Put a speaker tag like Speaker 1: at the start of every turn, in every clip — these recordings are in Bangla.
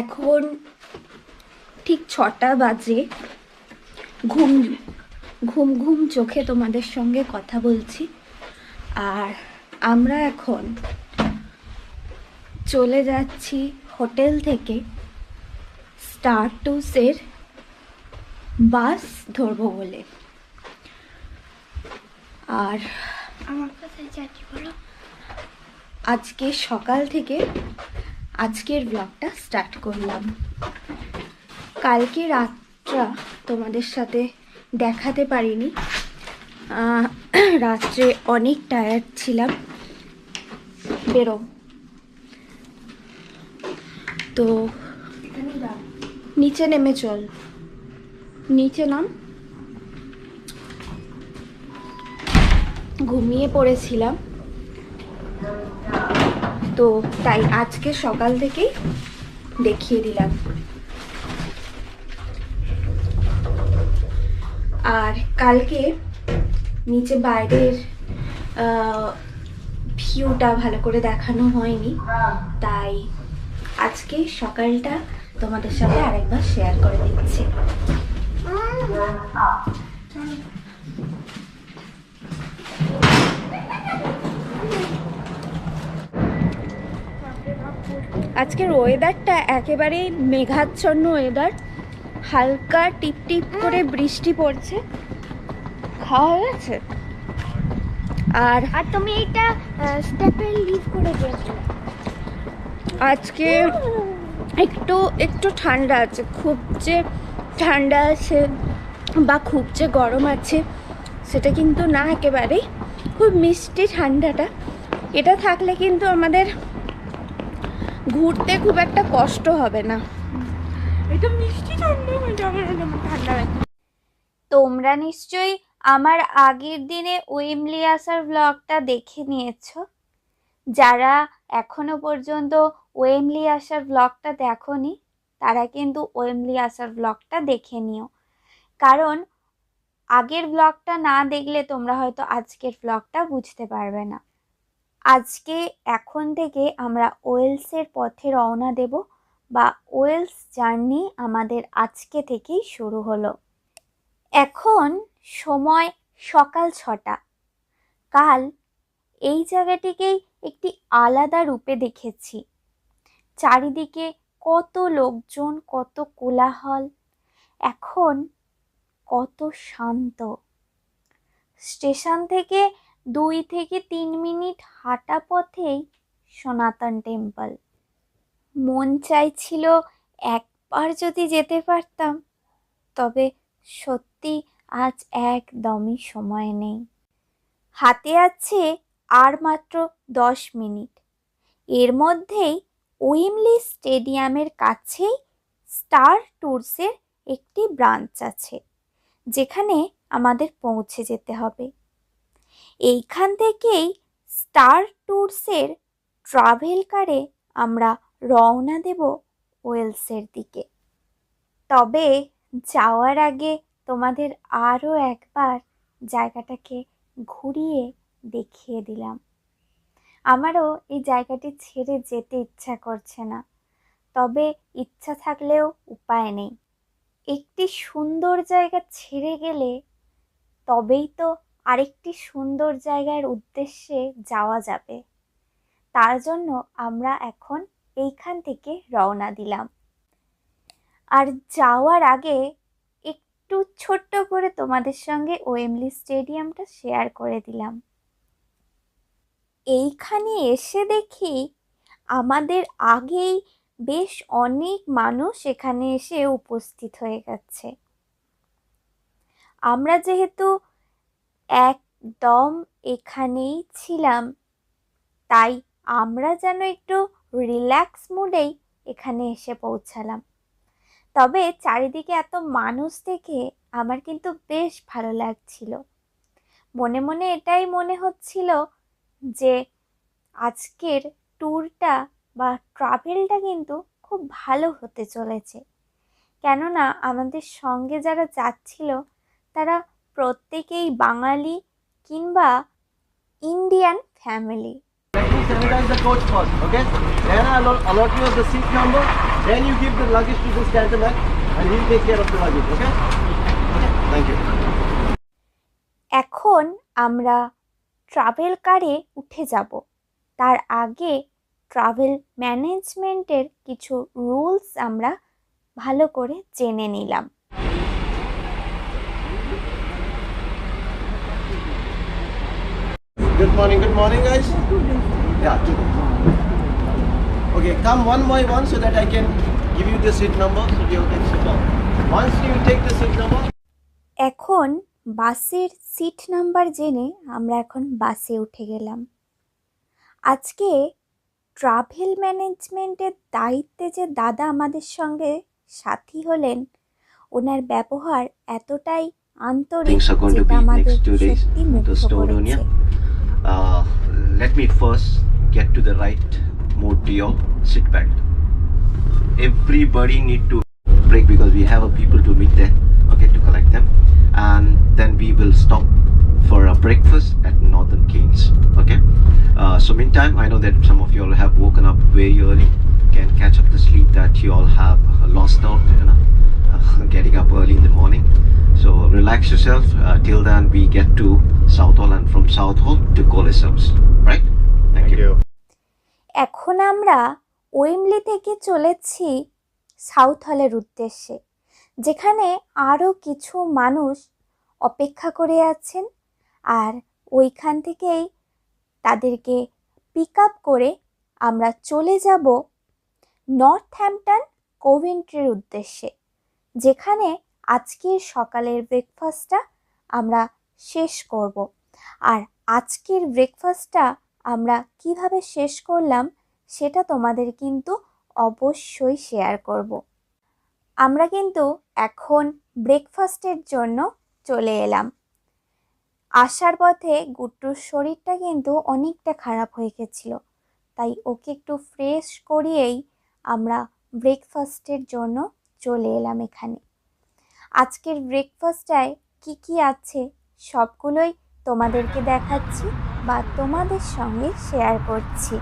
Speaker 1: এখন ঠিক ছটা বাজে। ঘুম ঘুম ঘুম চোখে তোমাদের সঙ্গে কথা বলছি। আর আমরা এখন চলে যাচ্ছি হোটেল থেকে স্টার টুসের বাস ধরবো বলে। আর
Speaker 2: আমার যাচ্ছি বলো
Speaker 1: আজকে সকাল থেকে আজকের ব্লগটা স্টার্ট করলাম। কালকে রাতটা তোমাদের সাথে দেখাতে পারিনি। রাত্রে অনেক টায়ার্ড ছিলাম। বেরো। তো নিচে নেমে চল। নিচে নাম। ঘুমিয়ে পড়েছিলাম। তো তাই আজকে সকাল থেকেই দেখিয়ে দিলাম। আর কালকে নিচে বাইরের ভিউটা ভালো করে দেখানো হয়নি। তাই আজকে সকালটা তোমাদের সাথে আরেকবার শেয়ার করে দিচ্ছি। আজকের ওয়েদারটা একেবারেই মেঘাচ্ছন্ন ওয়েদার হালকা টিপ টিপ করে বৃষ্টি পড়ছে। খাওয়া হয়ে গেছে? আর
Speaker 2: আর তুমি এইটা স্টেপে লিভ করে দিয়েছ
Speaker 1: আজকে একটু একটু ঠান্ডা আছে। খুব যে ঠান্ডা আছে বা খুব যে গরম আছে সেটা কিন্তু না একেবারেই। খুব মিষ্টি ঠান্ডাটা। এটা থাকলে কিন্তু আমাদের ঘুরতে খুব একটা কষ্ট হবে না। এটা মিষ্টি ঠান্ডা ঠান্ডা
Speaker 3: তোমরা নিশ্চয়ই আমার আগের দিনে ওয়েমলি আসার ব্লগটা দেখে নিয়েছো। যারা এখনও পর্যন্ত ওয়েমলি আসার ব্লগটা দেখোনি তারা কিন্তু ওয়েমলি আসার ব্লগটা দেখে নিও। কারণ আগের ব্লগটা না দেখলে তোমরা হয়তো আজকের ব্লগটা বুঝতে পারবে না। আজকে এখন থেকে আমরা ওয়েলসের পথে রওনা দেব বা ওয়েলস জার্নি আমাদের আজকে থেকেই শুরু হলো। এখন সময় সকাল ছটা। কাল এই জায়গাটিকেই একটি আলাদা রূপে দেখেছি। চারিদিকে কত লোকজন, কত কোলাহল, এখন কত শান্ত। স্টেশন থেকে দুই থেকে তিন মিনিট হাঁটা পথেই সনাতন টেম্পল। মন চাইছিল একবার যদি যেতে পারতাম, তবে সত্যি আজ একদমই সময় নেই। হাতে আছে আর মাত্র দশ মিনিট। এর মধ্যেই ওয়েমলি স্টেডিয়ামের কাছেই স্টার ট্যুরসের একটি ব্রাঞ্চ আছে, যেখানে আমাদের পৌঁছে যেতে হবে। এইখান থেকেই স্টার ট্যুরসের ট্রাভেল কারে আমরা রওনা দেব ওয়েলসের দিকে। তবে যাওয়ার আগে তোমাদের আরও একবার জায়গাটাকে ঘুরিয়ে দেখিয়ে দিলাম। আমারও এই জায়গাটি ছেড়ে যেতে ইচ্ছা করছে না, তবে ইচ্ছা থাকলেও উপায় নেই। একটি সুন্দর জায়গা ছেড়ে গেলে তবেই তো আরেকটি সুন্দর জায়গার উদ্দেশ্যে যাওয়া যাবে। তার জন্য আমরা এখন এইখান থেকে রওনা দিলাম। আর যাওয়ার আগে একটু ছোট্ট করে তোমাদের সঙ্গে ওয়েমলি স্টেডিয়ামটা শেয়ার করে দিলাম। এইখানে এসে দেখি আমাদের আগেই বেশ অনেক মানুষ এখানে এসে উপস্থিত হয়ে গেছে। আমরা যেহেতু একদম এখানেই ছিলাম। তাই আমরা যেন একটু রিল্যাক্স মুডেই এখানে এসে পৌঁছালাম। তবে চারিদিকে এত মানুষ দেখে আমার কিন্তু বেশ ভালো লাগছিল। মনে মনে এটাই মনে হচ্ছিল যে আজকের ট্যুরটা বা ট্রাভেলটা কিন্তু খুব ভালো হতে চলেছে। কেননা আমাদের সঙ্গে যারা যাচ্ছিল, তারা প্রত্যেকেই বাঙালি কিংবা ইন্ডিয়ান ফ্যামিলি এখন আমরা ট্রাভেল কারে উঠে যাব। তার আগে ট্রাভেল ম্যানেজমেন্টের কিছু রুলস আমরা ভালো করে জেনে নিলাম।
Speaker 4: Good morning, good morning, guys. Yeah, two. Okay, come one by one so that I can give you the seat number so you can sit down. Once you take the seat number,
Speaker 3: এখন বাসের সিট নাম্বার জেনে আমরা এখন বাসে উঠে গেলাম আজকে ট্রাভেল ম্যানেজমেন্টের দায়িত্বে যে দাদা আমাদের সঙ্গে সাথী হলেন ওনার ব্যবহার এতটাই আন্তরিক যেটা
Speaker 4: be
Speaker 3: আমাদের সত্যি
Speaker 4: to
Speaker 3: মুগ্ধ করেছে
Speaker 4: uh, let me first get to the right mode to your seat belt. Everybody need to break because we have a people to meet there, okay, to collect them, and then we will stop for a breakfast at Northern Keynes, okay. Uh, so meantime, I know that some of you all have woken up very early, can catch up the sleep that you all have lost out, you know, uh, getting up early in the morning. So relax yourself uh, till then we get to South Hall and from South Hall to Colosseums, right? Thank, you.
Speaker 3: এখন আমরা ওয়েমলি থেকে চলেছি সাউথ হলের উদ্দেশ্যে যেখানে আরও কিছু মানুষ অপেক্ষা করে আছেন আর ওইখান থেকেই তাদেরকে পিক আপ করে আমরা চলে যাব নর্থ হ্যাম্পটন কোভেন্ট্রির উদ্দেশ্যে যেখানে আজকের সকালের ব্রেকফাস্টটা আমরা শেষ করব। আর আজকের ব্রেকফাস্টটা আমরা কীভাবে শেষ করলাম সেটা তোমাদের কিন্তু অবশ্যই শেয়ার করব। আমরা কিন্তু এখন ব্রেকফাস্টের জন্য চলে এলাম। আসার পথে গুট্টুর শরীরটা কিন্তু অনেকটা খারাপ হয়ে গেছিল। তাই ওকে একটু ফ্রেশ করিয়েই আমরা ব্রেকফাস্টের জন্য চলে এলাম এখানে। আজকের ব্রেকফাস্টটায় কি কি আছে সবগুলোই তোমাদেরকে দেখাচ্ছি বা তোমাদের সঙ্গে শেয়ার করছি।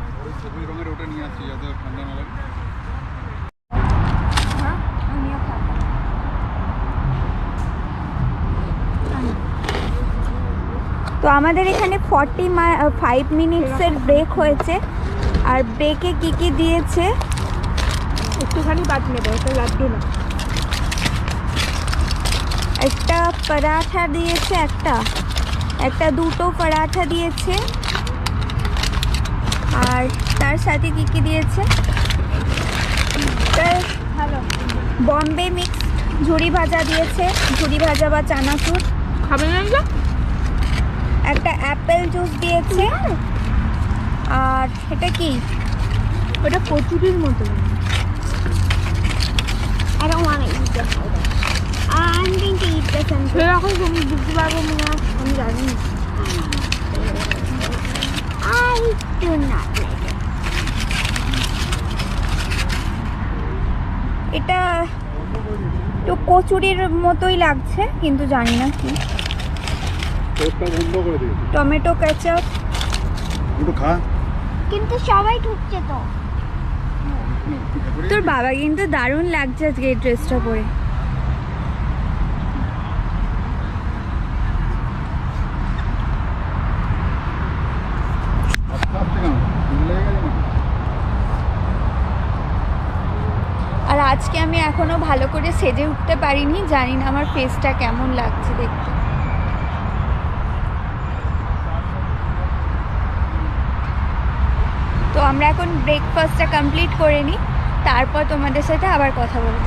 Speaker 1: তো আমাদের এখানে ফর্টি ফাইভ মিনিটসের ব্রেক হয়েছে। আর ব্রেকে কি কি দিয়েছে? একটুখানি বাদ নেবে, ওটা লাড্ডু না। একটা পরাঠা দিয়েছে একটা। একটা দুটো পরাঠা দিয়েছে। আর তার সাথে কি কি দিয়েছে? ভালো। বম্বে মিক্স ঝুড়ি ভাজা দিয়েছে ঝুড়ি ভাজা বা চানাচুর। খাবে না একটা অ্যাপেল জুস দিয়েছে। আর এটা কি? ওটা কচুরির মতো।
Speaker 2: I don't want to eat the powder. I'm going to eat। I do not like it.
Speaker 1: এটা একটু কচুরির মতোই লাগছে কিন্তু জানি না কি টমেটো কেচাপ
Speaker 5: খা
Speaker 2: কিন্তু সবাই ঢুকছে তো
Speaker 1: তোর বাবা কিন্তু দারুণ লাগছে আজকে এই ড্রেসটা পরে
Speaker 5: আস্তে আস্তে কেন ঠান্ডা লেগে গেছে নাকি?
Speaker 1: আর আজকে আমি এখনও ভালো করে সেজে উঠতে পারিনি, জানি না আমার ফেসটা কেমন লাগছে দেখতে। তো আমরা এখন ব্রেকফাস্টটা কমপ্লিট করে নিই, তারপর তোমাদের সাথে আবার কথা বলব।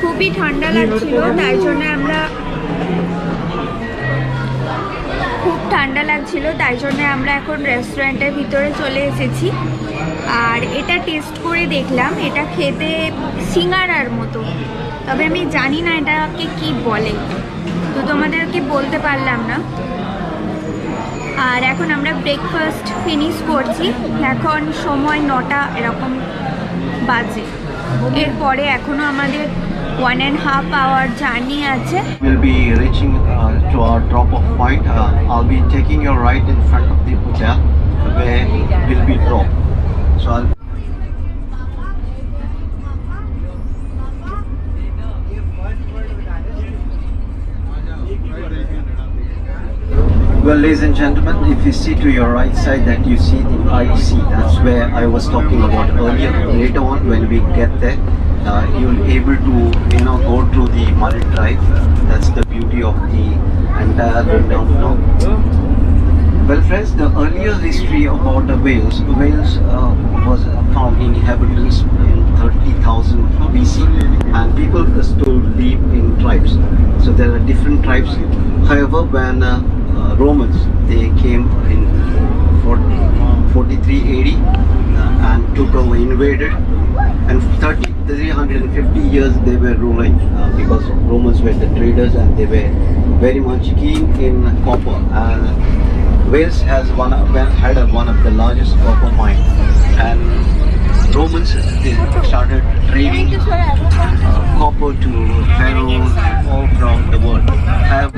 Speaker 1: খুবই ঠান্ডা লাগছিল, তাই জন্য আমরা ঠান্ডা লাগছিল, তাই জন্য আমরা এখন রেস্টুরেন্টের ভিতরে চলে এসেছি। আর এটা টেস্ট করে দেখলাম, এটা খেতে সিঙ্গারার মতো। তবে আমি জানি না এটাকে কি বলে। তো তোমাদেরকে বলতে পারলাম না। আর এখন আমরা ব্রেকফাস্ট ফিনিশ করছি। এখন সময় নটা এরকম বাজে। এরপরে এখনও আমাদের one and half hour journey
Speaker 4: we'll be reaching uh, to our drop off point. Uh, i'll be taking your right in front of the hotel where we'll be dropped so I'll Well, ladies and gentlemen, if you see to your right side that you see the IC, that's where I was talking about earlier. Later on, when we get there, uh, you'll able to, you know, go through the Marine Drive. That's the beauty of the entire rundown. You know. Well, friends, the earlier history about the Wales, Wales uh, was found in inhabitants in 30,000 BC, and people to live in tribes. So there are different tribes. However, when uh, uh, Romans they came in 40, 43 AD and took over, invaded, and 30, 350 years they were ruling uh, because Romans were the traders and they were very much keen in copper. And Wales has one of, had a, one of the largest copper mines and Romans they started trading uh, copper to pharaohs all around the world. Have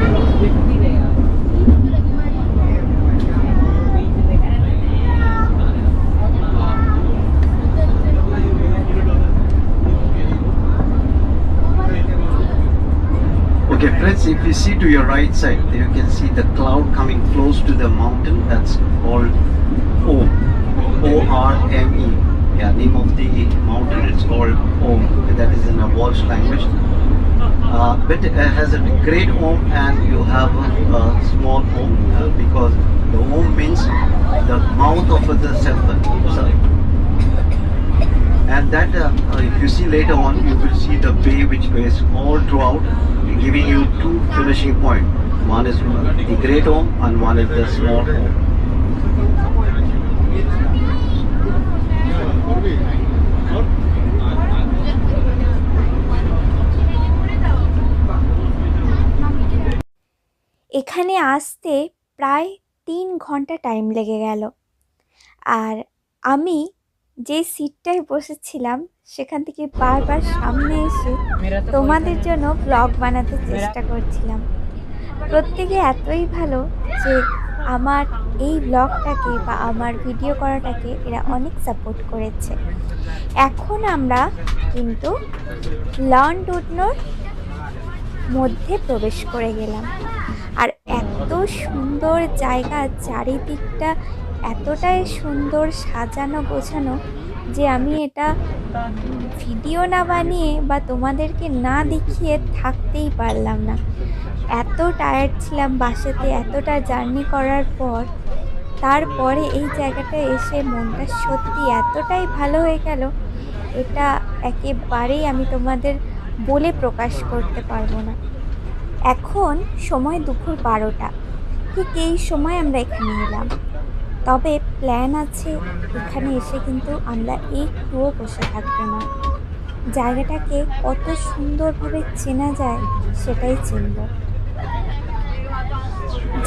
Speaker 4: Okay, friends, if see to your right side, you can see the cloud coming close to the mountain. That's called Om. O-R-M-E. Yeah, name of the mountain. It's called Om. That is in a Welsh language. Uh, but it has a great Om and you have a, a small Om uh, because the Om means the mouth of the serpent. And that uh, uh, if you see later on you will see the bay which goes all throughout giving you two finishing point one is the great home and one is the small home
Speaker 3: এখানে আসতে প্রায় তিন ঘণ্টা টাইম লেগে গেল আর আমি যে সিটটায় বসেছিলাম, সেখান থেকে বারবার সামনে এসে তোমাদের জন্য ব্লগ বানাতে চেষ্টা করছিলাম। প্রত্যেকে এতই ভালো যে আমার এই ব্লগটাকে বা আমার ভিডিও করাটাকে এরা অনেক সাপোর্ট করেছে। এখন আমরা কিন্তু লন ডুডনোর মধ্যে প্রবেশ করে গেলাম। আর এত সুন্দর জায়গা চারিদিকটা এতটাই সুন্দর সাজানো, গোছানো যে আমি এটা ভিডিও না বানিয়ে বা তোমাদেরকে না দেখিয়ে থাকতেই পারলাম না। এত টায়ার্ড ছিলাম বাসেতে, এতটা জার্নি করার পর, তারপরে এই জায়গাটা এসে মনটা সত্যি এতটাই ভালো হয়ে গেল, এটা একেবারেই আমি তোমাদের বলে প্রকাশ করতে পারব না। এখন সময় দুপুর বারোটা, ঠিক এই সময় আমরা এখানে এলাম। তবে প্ল্যান আছে, এখানে এসে কিন্তু আমরা একটুও বসে থাকব না। জায়গাটাকে কত সুন্দরভাবে চেনা যায়, সেটাই চিনব।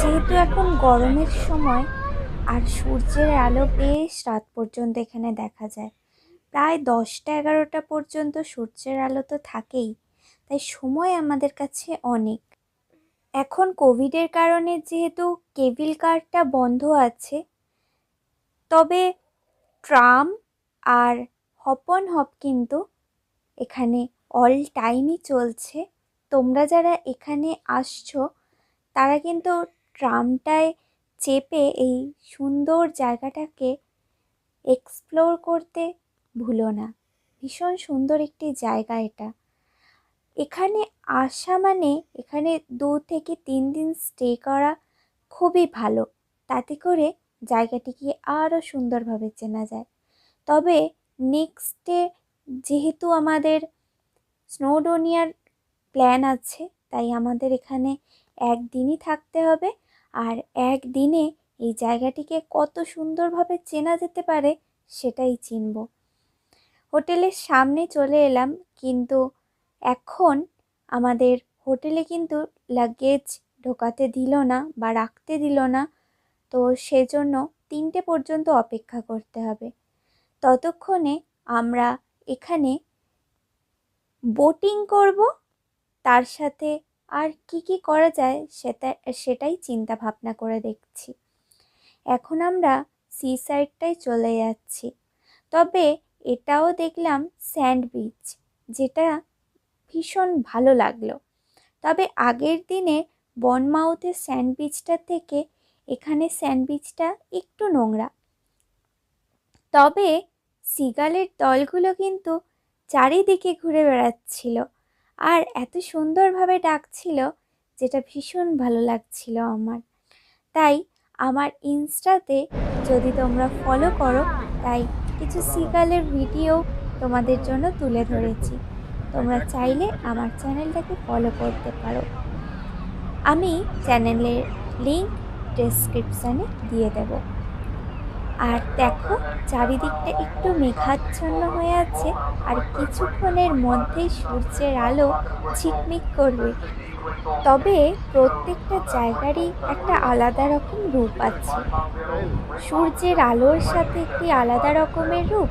Speaker 3: যেহেতু এখন গরমের সময়, আর সূর্যের আলো বেশ রাত পর্যন্ত এখানে দেখা যায়। প্রায় দশটা এগারোটা পর্যন্ত সূর্যের আলো তো থাকেই, তাই সময় আমাদের কাছে অনেক। এখন কোভিডের কারণে যেহেতু কেবিল কারটা বন্ধ আছে তবে ট্রাম আর হপন হপ কিন্তু এখানে অল টাইমই চলছে। তোমরা যারা এখানে আসছো, তারা কিন্তু ট্রামটায় চেপে এই সুন্দর জায়গাটাকে এক্সপ্লোর করতে ভুলো না। ভীষণ সুন্দর একটি জায়গা এটা। এখানে আসা মানে এখানে দু থেকে তিন দিন স্টে করা খুবই ভালো। তাতে করে জায়গাটিকে আরও সুন্দরভাবে চেনা যায়। তবে নেক্সট যেহেতু আমাদের স্নোডোনিয়ার প্ল্যান আছে, তাই আমাদের এখানে একদিনই থাকতে হবে। আর একদিনে এই জায়গাটিকে কত সুন্দরভাবে চেনা যেতে পারে সেটাই চিনব। হোটেলের সামনে চলে এলাম, কিন্তু এখন আমাদের হোটেলে কিন্তু লাগেজ ঢোকাতে দিল না বা রাখতে দিল না। তো সেজন্য তিনটে পর্যন্ত অপেক্ষা করতে হবে। ততক্ষণে আমরা এখানে বোটিং করব। তার সাথে আর কি কি করা যায় সেটা, সেটাই চিন্তা ভাবনা করে দেখছি। এখন আমরা সি সাইডটাই চলে যাচ্ছি। তবে এটাও দেখলাম স্যান্ড বিচ যেটা ভীষণ ভালো লাগল। তবে আগের দিনে বনমাউথের স্যান্ড বিচটার থেকে এখানে স্যান্ডউইচটা একটু নোংরা। তবে সিগালের দলগুলো কিন্তু চারিদিকে ঘুরে বেড়াচ্ছিল আর এত সুন্দরভাবে ডাকছিল যেটা ভীষণ ভালো লাগছিল আমার। তাই আমার ইনস্টাতে যদি তোমরা ফলো করো, তাই কিছু সিগালের ভিডিও তোমাদের জন্য তুলে ধরেছি। তোমরা চাইলে আমার চ্যানেলটাকে ফলো করতে পারো। আমি চ্যানেলের লিংক ডেসক্রিপশানে দিয়ে দেব। আর দেখো, চারিদিকটা একটু মেঘাচ্ছন্ন হয়ে আছে আর কিছুক্ষণের মধ্যেই সূর্যের আলো ঝিকমিক করবে। তবে প্রত্যেকটা জায়গারই একটা আলাদা রকম রূপ আছে। সূর্যের আলোর সাথে একটি আলাদা রকমের রূপ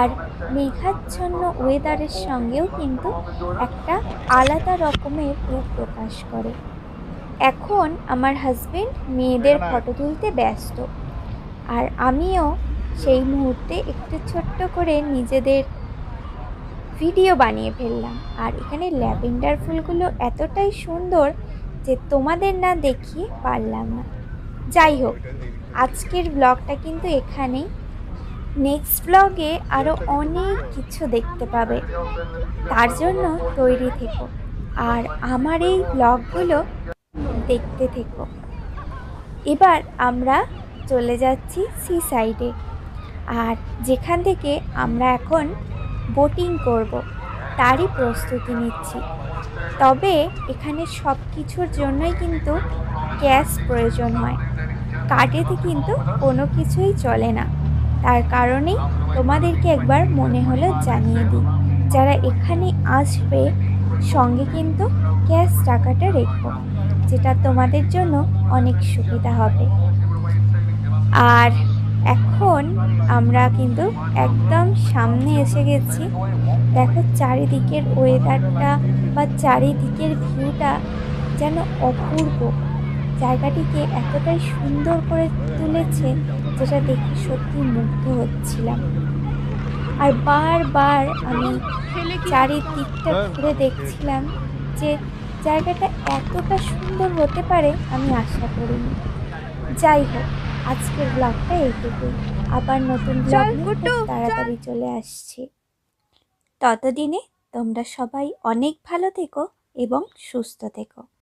Speaker 3: আর মেঘাচ্ছন্ন ওয়েদারের সঙ্গেও কিন্তু একটা আলাদা রকমের রূপ প্রকাশ করে। এখন আমার হাজবেন্ড মেয়েদের ফটো তুলতে ব্যস্ত। আর আমিও সেই মুহূর্তে একটু ছোট্ট করে নিজেদের ভিডিও বানিয়ে ফেললাম। আর এখানে ল্যাভেন্ডার ফুলগুলো এতটাই সুন্দর যে তোমাদের না দেখিয়ে পারলাম না। যাই হোক আজকের ব্লগটা কিন্তু এখানেই। নেক্সট ব্লগে আরও অনেক কিছু দেখতে পাবে। তার জন্য তৈরি থেকো। আর আমার এই ব্লগগুলো দেখতে থেকো। এবার আমরা চলে যাচ্ছি সি সাইডে আর যেখান থেকে আমরা এখন বোটিং করব, তারই প্রস্তুতি নিচ্ছি। তবে এখানে সব কিছুর জন্যই কিন্তু গ্যাস প্রয়োজন হয়। কার্ডেতে কিন্তু কোনো কিছুই চলে না। তার কারণেই তোমাদেরকে একবার মনে হলো জানিয়ে দিই, যারা এখানে আসবে সঙ্গে কিন্তু গ্যাস টাকাটা রেখো। যেটা তোমাদের জন্য অনেক সুবিধা হবে। আর এখন আমরা কিন্তু একদম সামনে এসে গেছি। দেখো চারিদিকের ওয়েদারটা বা চারিদিকের ভিউটা যেন অপূর্ব। জায়গাটিকে এতটাই সুন্দর করে তুলেছে যেটা দেখে সত্যি মুগ্ধ হচ্ছিলাম। আর বারবার আমি চারিদিকটা ঘুরে দেখছিলাম যে জায়গাটা এতটা সুন্দর হতে পারে আমি আশা করিনি। যাই হোক আজকের ব্লগটা এইটুকুই। আবার নতুন ব্লগ। তাড়াতাড়ি চলে আসছে। ততদিনে তোমরা সবাই অনেক ভালো থেকো এবং সুস্থ থেকো।